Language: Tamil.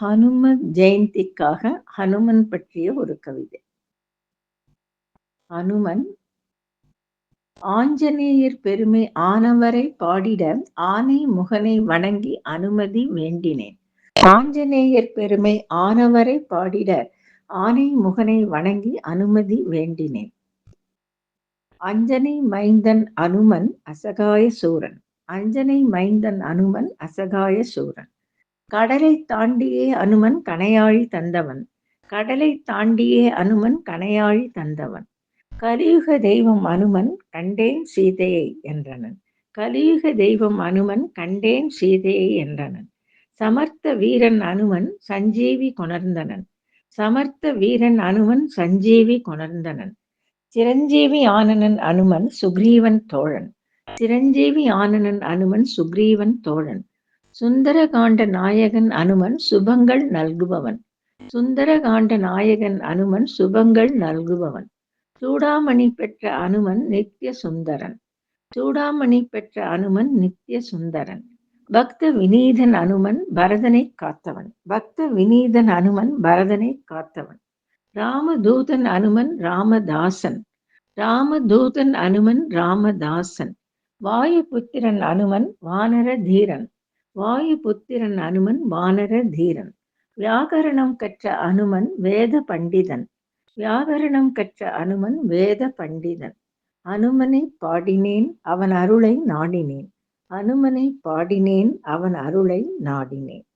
ஹனும ஜெயந்திக்காக ஹனுமன் பற்றிய ஒரு கவிதை. ஹனுமன் ஆஞ்சநேயர் பெருமை ஆனவரை பாடிட ஆனை முகனை வணங்கி அனுமதி வேண்டினேன். ஆஞ்சநேயர் பெருமை ஆனவரை பாடிட ஆனை முகனை வணங்கி அனுமதி வேண்டினேன். அஞ்சனை மைந்தன் அனுமன் அசகாய சூரன். அஞ்சனை மைந்தன் அனுமன் அசகாய சூரன். கடலை தாண்டியே அனுமன் கனையாழி தந்தவன். கடலை தாண்டியே அனுமன் கனையாழி தந்தவன். கலியுக தெய்வம் அனுமன் கண்டேன் சீதையை என்றனன். கலியுக தெய்வம் அனுமன் கண்டேன் சீதையை என்றனன். சமர்த்த வீரன் அனுமன் சஞ்சீவி கொணர்ந்தனன். சமர்த்த வீரன் அனுமன் சஞ்சீவி கொணர்ந்தனன். சிரஞ்சீவி ஆனனன் அனுமன் சுக்ரீவன் தோழன். சிரஞ்சீவி ஆனனன் அனுமன் சுக்ரீவன் தோழன். சுந்தரகாண்ட நாயகன் அனுமன் சுபங்கள் நல்குபவன். சுந்தரகாண்ட நாயகன் அனுமன் சுபங்கள் நல்குபவன். சூடாமணி பெற்ற அனுமன் நித்திய சுந்தரன். சூடாமணி பெற்ற அனுமன் நித்திய சுந்தரன். பக்த வினீதன் அனுமன் பரதனை காத்தவன். பக்த வினீதன் அனுமன் பரதனை காத்தவன். ராமதூதன் அனுமன் ராமதாசன். ராமதூதன் அனுமன் ராமதாசன். வாயுபுத்திரன் அனுமன் வானர தீரன் வாயுபுத்திரன் அனுமன் வானர தீரன். வியாகரணம் கற்ற அனுமன் வேத பண்டிதன். வியாகரணம் கற்ற அனுமன் வேத பண்டிதன். அனுமனை பாடினேன் அவன் அருளை நாடினேன். அனுமனை பாடினேன் அவன் அருளை நாடினேன்.